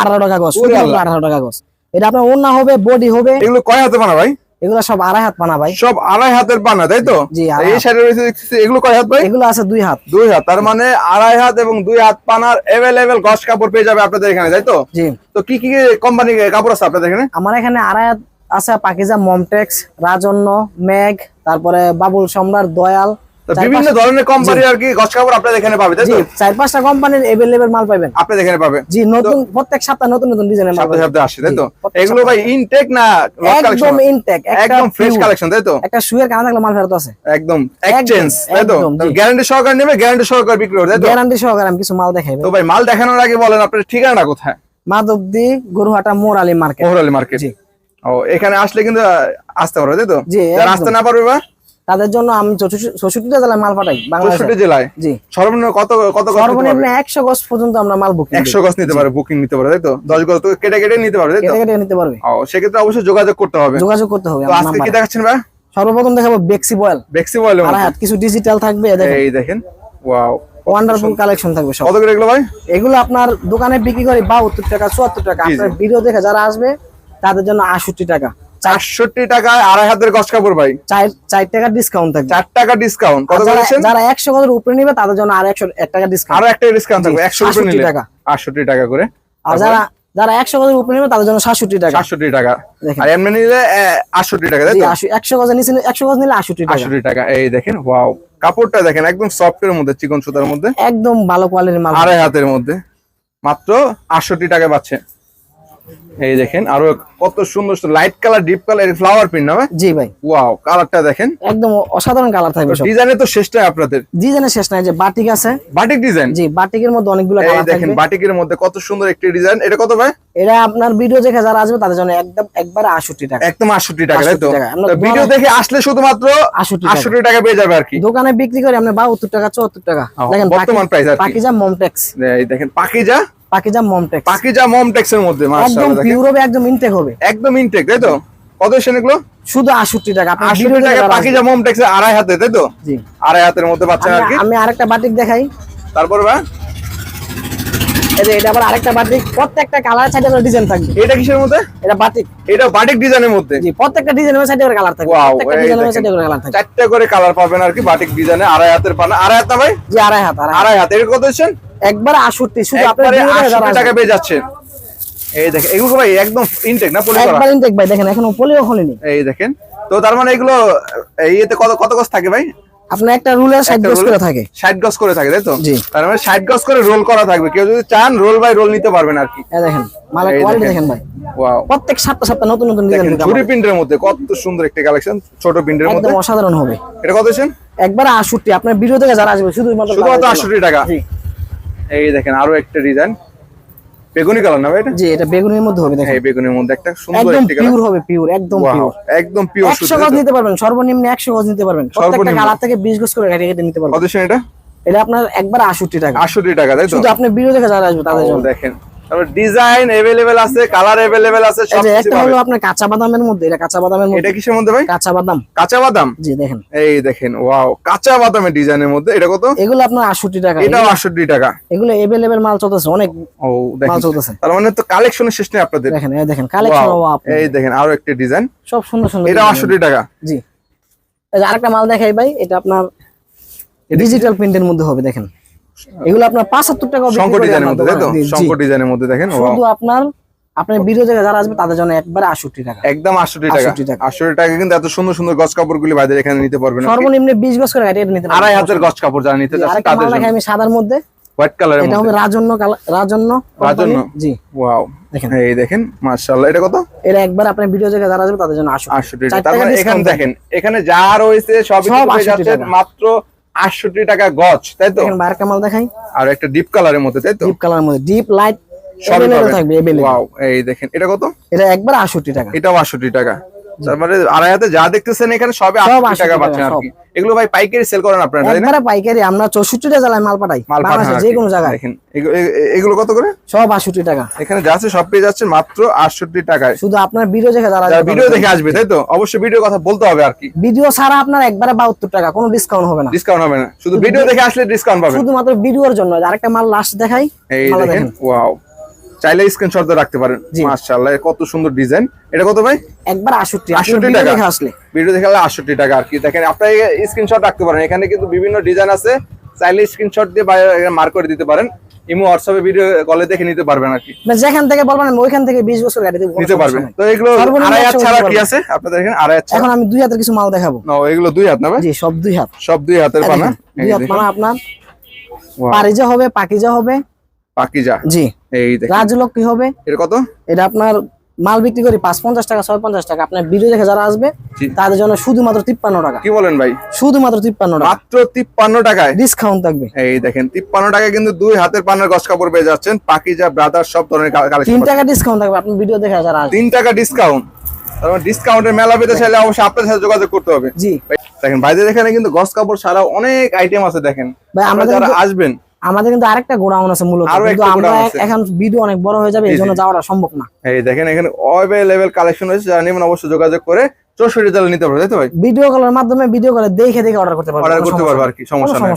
আঠারো টাকা শুধুমাত্র আঠারো টাকা এটা আপনার ওন্না হবে বডি হবে। এগুলো কয় হাতে বানা ভাই? এগুলো সব আড়াই হাত পানা ভাই। সব আড়াই হাতের বানা তাই তো? এই সাইডে রয়েছে এগুলো কয় হাত ভাই? এগুলো আছে দুই হাত। দুই হাত তার মানে আড়াই হাত এবং দুই হাত পানার এভেলেবেল গস কাপড় পেয়ে যাবে আপনাদের এখানে তাই তো? জি। তো কি কি কোম্পানি কাপড় আছে আপনাদের এখানে? আমার এখানে আড়াই হাত আছে পাকিজা মমটেক্স রাজন্য মেঘ তারপরে বাবুল সম্রাট দয়াল বিভিন্ন ধরনের কোম্পানি আর কি গস কাপড় আপনাদের এখানে পাবে তাই তো? চার পাঁচটা কোম্পানির এভেলেবেল মাল পাবেন আপনাদের এখানে পাবে। জি নতুন প্রত্যেক সপ্তাহে নতুন নতুন ডিজাইনের মাল সপ্তাহে সপ্তাহে আসে তাই তো? এগুলো ভাই ইনটেক না একদম ইনটেক একদম ফ্রেশ কালেকশন তাই তো? একটা শুয়ের কানা থাকলে মাল ফেরত আছে। একদম এক্সচেঞ্জ তাই তো? গ্যারান্টি সহকারে নেবে গ্যারান্টি সহকারে বিক্রি করবে তাই তো? গ্যারান্টি সহকারে আমি কিছু মাল দেখাই। তো ভাই মাল দেখানোর আগে বলেন আপনার ঠিকানা কোথায়? মাধবদি গরুহাটা মোর আলী মার্কেট। মোহরালি মার্কেট। জি। ও এখানে আসলে কিন্তু আসতে পারবে তাই তো? যারা আসতে না পারবে বা তাদের জন্য আমি চৌষট্টিটা জেলায় মাল পাঠাই বাংলাদেশ। জেলায়? জি। সর্বনিম্ন কত কত সর্বনিম্ন একশো গজ পর্যন্ত আমরা মাল বুকিং একশো গজ নিতে পারবে বুকিং নিতে পারবে তাই তো? দশ গজ তো কেটে কেটে নিতে পারবে কেটে কেটে নিতে পারবে। ও সেক্ষেত্রে অবশ্যই যোগাযোগ করতে হবে। যোগাযোগ করতে হবে আজকে কি দেখাচ্ছেন ভাই? সর্বপ্রথম দেখাবো বেক্সি বয়েল বেক্সি বয়েল কিছু ডিজিটাল থাকবে দেখেন। এই দেখেন ওয়াও ওয়ান্ডারফুল কালেকশন থাকবে সব। কত করে এগুলো ভাই? এগুলো আপনার দোকানে বিক্রি করে বাহাত্তর টাকা চুয়াত্তর টাকা। জি, জি। আপনার ভিডিও দেখে যারা আসবে তাদের জন্য আটষট্টি টাকা। চারষট্টি টাকায় আড়াই হাতের গজ কাপড় ভাই। চার টাকা ডিসকাউন্ট থাকবে। চার টাকা ডিসকাউন্ট কত আর যারা- একশো গজের উপরে নিবে তাদের জন্য আর একশো এক টাকা ডিসকাউন্ট আরও একটা ডিসকাউন্ট থাকবে একশো রুপে 68 নিলে। টাকা। আটষট্টি টাকা করে। আর যারা যারা একশো গজের উপরে নিবে তাদের জন্য সাতষট্টি টাকা। সাতষট্টি টাকা। আর এমনি নিলে আটষট্টি টাকা তাই একশো গজের নিচে একশো গজ নিলে আটষট্টি টাকা। আটষট্টি টাকা। এই দেখেন ওয়াও কাপড়টা দেখেন একদম সফটের মধ্যে চিকন সুতার মধ্যে। একদম ভালো কোয়ালিটির মাল। আড়াই হাতের মধ্যে। মাত্র আটষট্টি টাকা পাচ্ছে। এই দেখেন আরও কত সুন্দর light colour deep colour flower print না জি ভাই। ওয়াও কালারটা দেখেন। একদম অসাধারণ কালার থাকবে ডিজাইনে তো শেষটাই আপনাদের। ডিজাইনের শেষ নাই যে বাটিক আছে। বাটিক ডিজাইন জি বাটিকের মধ্যে অনেকগুলো কালার দেখেন বাটিকের মধ্যে কত সুন্দর একটি ডিজাইন এটা কত ভাই? এটা আপনার ভিডিও দেখে যারা আসবে তাদের জন্য একদম একবারে আটষট্টি টাকা। একদম আটষট্টি টাকা তাই তো? 68। আমরা ভিডিও দেখে আসলে শুধুমাত্র 68 টাকা। পেয়ে যাবে আর কি। দোকানে বিক্রি করে আপনি বাহাত্তর টাকা চুয়াত্তর টাকা। দেখেন বর্তমান প্রাইস আর কি। পাকিজা মমটেক্স। এই দেখেন পাকিজা পাকিজা মমটেক্স পাকিজা মমটেক্স এর মধ্যে একদম পিওর হবে একদম ইনটেক হবে। একদম ইনটেক তাই তো? কত এগুলো? শুধু আটষট্টি টাকা আপনি আটষট্টি ভিডিও দেখে টাকা পাকিজা মমটেক্স আড়াই হাতে তাই তো? জি। আড়াই হাতের মধ্যে পাচ্ছেন আর কি। আমি- আরেকটা বাটিক দেখাই। তারপর ভাই এই যে এটা আবার আরেকটা বাটিক। প্রত্যেকটা কালার সাইডে করে ডিজাইন থাকবে। এটা কিসের মধ্যে? এটা বাটিক। এটা বাটিক ডিজাইনের মধ্যে? জি প্রত্যেকটা ডিজাইনের সাইডে করে কালার থাকবে। প্রত্যেকটা ডিজাইনের সাইডে করে কালার থাকবে। চারটে করে কালার পাবেন আর কি বাটিক ডিজাইনে আড়াই হাতের পানা। আড়াই হাত না ভাই? জি আড়াই হাত আড়াই হাত। এর কত একবারে আটষট্টি শুধু আপনার একবারে ভিডিও দেখে যারা আটষট্টি টাকা আসবে। পেয়ে যাচ্ছে। এই দেখেন এগুলো ভাই একদম ইনটেক না পলি একবার ইনটেক ভাই দেখেন এখনও পলিও খোলেনি। এই দেখেন তো তার মানে এগুলো এই এতে কত কত গজ থাকে ভাই? আপনার একটা একটা বেস roll- করে থাকে। ষাট গজ করে থাকে তাই তো? জি। তার মানে ষাট গজ করে রোল করা থাকবে। কেউ যদি চান রোল বাই রোল নিতে পারবেন আর কি। এই দেখেন মালের কোয়ালিটি দেখেন। ভাই। ওয়াও প্রত্যেক সপ্তাহ সপ্তাহ নতুন নতুন ডিজাইন ঝুরি প্রিন্টের মধ্যে কত সুন্দর একটা কালেকশন ছোট প্রিন্টের মধ্যে। একদম অসাধারণ হবে। এটা কত আছেন একবার আটষট্টি আপনার ভিডিও থেকে যারা আসবে শুধুমাত্র শুধুমাত্র তাদের জন্য। আটষট্টি টাকা। জি। এই দেখেন আরও একটা ডিজাইন বেগুনি কালার না ভাই এটা? জি এটা বেগুনের মধ্যে হবে দেখেন। এই বেগুনির মধ্যে একটা সুন্দর একদম কালার একদম পিওর হবে পিওর একদম পিওর একদম পিওর একশো গজ নিতে পারবেন সর্বনিম্ন একশো গজ নিতে পারবেন। প্রত্যেকটা। কালার থেকে বিশ গজ করে কেটে কেটে নিতে পারবেন। কত এটা? এটা আপনার একবার আটষট্টি টাকা। আটষট্টি টাকা তাই তো? শুধু আপনি ভিডিও দেখে যারা আসবে তাদের জন্য। দেখেন। তারপর ডিজাইন এভেলেবেল আছে কালার এভেলেবেল আছে সব একটা হলো আপনার কাঁচা বাদামের মধ্যে এটা কাঁচা বাদামের মধ্যে। এটা কিসের মধ্যে ভাই? কাঁচা বাদাম। কাঁচা বাদাম? জি দেখেন। এই দেখেন ওয়াও কাঁচা বাদামের ডিজাইনের মধ্যে এটা কত? এগুলো আপনার আটষট্টি টাকা। এটাও আটষট্টি টাকা। এগুলো এভেলেবেল মাল চলতেছে অনেক ও দেখেন। মাল চলতেছে। তার মানে তো কালেকশনের শেষ নেই আপনাদের। দেখেন এই দেখেন কালেকশন এই দেখেন আরও একটা ডিজাইন সব সুন্দর সুন্দর এটা design। আটষট্টি টাকা। জি। আরেকটা মাল দেখাই ভাই এটা আপনার ডিজিটাল প্রিন্টের মধ্যে হবে দেখেন। এগুলো আপনার পাঁচাত্তর টাকা শঙ্কর ডিজাইনের মধ্যে তাই তো। শঙ্কর ডিজাইনের মধ্যে দেখেন শুধু আপনার আপনার ভিডিও থেকে যারা আসবে তাদের জন্য একবারে আটষট্টি টাকা। একদম আটষট্টি টাকা। 68 টাকা। কিন্তু এত সুন্দর সুন্দর গজ কাপড় গুলি বাইরে এখানে নিতে পারবেন। সর্বনিম্ন বিশ গজ করে নিতে আড়াই হাতের গজ কাপড় যারা নিতে চাচ্ছেন তাদের মাল আমি সাদার মধ্যে। হোয়াইট এটা হবে রাজন্য রাজন্য রাজন্য? জি। ওয়াও দেখেন। এই দেখেন মাশাআল্লাহ। এটা কত? এটা একবার আপনার ভিডিও থেকে যারা আসবে তাদের জন্য আসবে আটষট্টি চার টাকা এখানে দেখেন এখানে যা রয়েছে সবই সব পেয়ে 68 মাত্র আটষট্টি টাকা গজ তাই তো? দেখেন বাইরের মাল দেখাই। আর একটা ডিপ কালারের মধ্যে তাই তো? ডিপ কালারের মধ্যে ডিপ লাইট সবই থাকবে ওয়াও এই দেখেন এটা কত? এটা একবার আটষট্টি টাকা। এটাও আটষট্টি টাকা। তার মানে আড়াই হাতে যা দেখতেছেন এখানে সবই সব আটষট্টি 68 টাকা টাকা, পাচ্ছেন আর কি। এগুলো ভাই পাইকারি সেল করেন আপনারা তাই না? পাইকারি আমরা চৌষট্টিটা জেলায় মাল পাঠাই মাল বাংলাদেশের যে। কোনো জায়গায়। দেখেন এগুলো কত করে? সব আটষট্টি টাকা। এখানে যা আছে সব পেয়ে যাচ্ছে মাত্র আটষট্টি টাকায়। শুধু আপনার ভিডিও দেখে যারা ভিডিও দেখে আসবে তাই তো? অবশ্যই ভিডিও কথা বলতে হবে আর কি। ভিডিও ছাড়া আপনার একবারে বাহাত্তর টাকা কোনো ডিসকাউন্ট হবে না। ডিসকাউন্ট হবে না। শুধু ভিডিও দেখে আসলে ডিসকাউন্ট পাবেন। শুধুমাত্র ভিডিওর জন্য। আরেকটা মাল লাস্ট দেখাই এই দেখেন ওয়াও চাইলে স্ক্রিনশট দিয়ে রাখতে পারেন। মাশাআল্লাহ কত সুন্দর ডিজাইন এটা কত ভাই? একবার আষট্টি 68 টাকা? দেখে আসলে। ভিডিও দেখালে আটষট্টি টাকা আর কি। দেখেন আপনি স্ক্রিনশট রাখতে পারেন। এখানে কিন্তু বিভিন্ন ডিজাইন আছে। চাইলে স্ক্রিনশট দিয়ে মার্ক করে দিতে পারেন। ইমো হোয়াটসঅ্যাপে ভিডিও কলে দেখে নিতে পারবেন আর কি। যেখান থেকে বলবেন ওইখান থেকে বিশ বছর গাড়ি দেবো নিতে পারবেন। তো এগুলো আড়াই হাত ছাড়া কি আছে? আপনাদের এখানে আড়াই হাত এখন আমি দুই হাতের কিছু মাল দেখাবো। না এগুলো দুই হাত না ভাই? জি সব দুই হাত। সব দুই হাতের পানা? দুই হাত মানে আপনার. পারিজা হবে পাকিজা হবে। পাকিজা। জি। এই দেখেন। রাজলক্ষ্মী হবে। এটা কত? এটা আপনার মাল বিক্রি করি পাঁচ পঞ্চাশ টাকা ছয় পঞ্চাশ টাকা। আপনার ভিডিও দেখে যারা আসবে তাদের জন্য শুধুমাত্র তিপ্পান্ন টাকা। কি বলেন ভাই? শুধুমাত্র তিপ্পান্ন টাকা। মাত্র তিপ্পান্ন টাকায়? ডিসকাউন্ট থাকবে। এই দেখেন তিপ্পান্ন টাকায় কিন্তু দুই হাতের পানের গস কাপড় পেয়ে যাচ্ছেন। পাকিজা ব্রাদার সব ধরনের তিন টাকা ডিসকাউন্ট থাকবে আপনি ভিডিও দেখে যারা তিন টাকা ডিসকাউন্ট ডিসকাউন্টের মেলা পেতে চাইলে অবশ্যই আপনার সাথে যোগাযোগ করতে হবে। জি। দেখেন ভাইদের এখানে কিন্তু গস কাপড় ছাড়া অনেক আইটেম আছে দেখেন। ভাই আপনারা যারা আসবেন আমাদের কিন্তু আরেকটা গোডাউন আছে মূলত কিন্তু আমরা এখন ভিডিও অনেক বড় হয়ে যাবে এই জন্য যাওয়াটা সম্ভব না। এই দেখেন এখানে অ্যাভেলেবল কালেকশন হয়েছে যারা নেবেন অবশ্যই যোগাযোগ করে চৌষট্টি জেলা নিতে পারবে তাই তো ভাই? ভিডিও কলের মাধ্যমে ভিডিও কলে দেখে দেখে অর্ডার করতে পারবে অর্ডার করতে পারবে। আর কি সমস্যা নেই।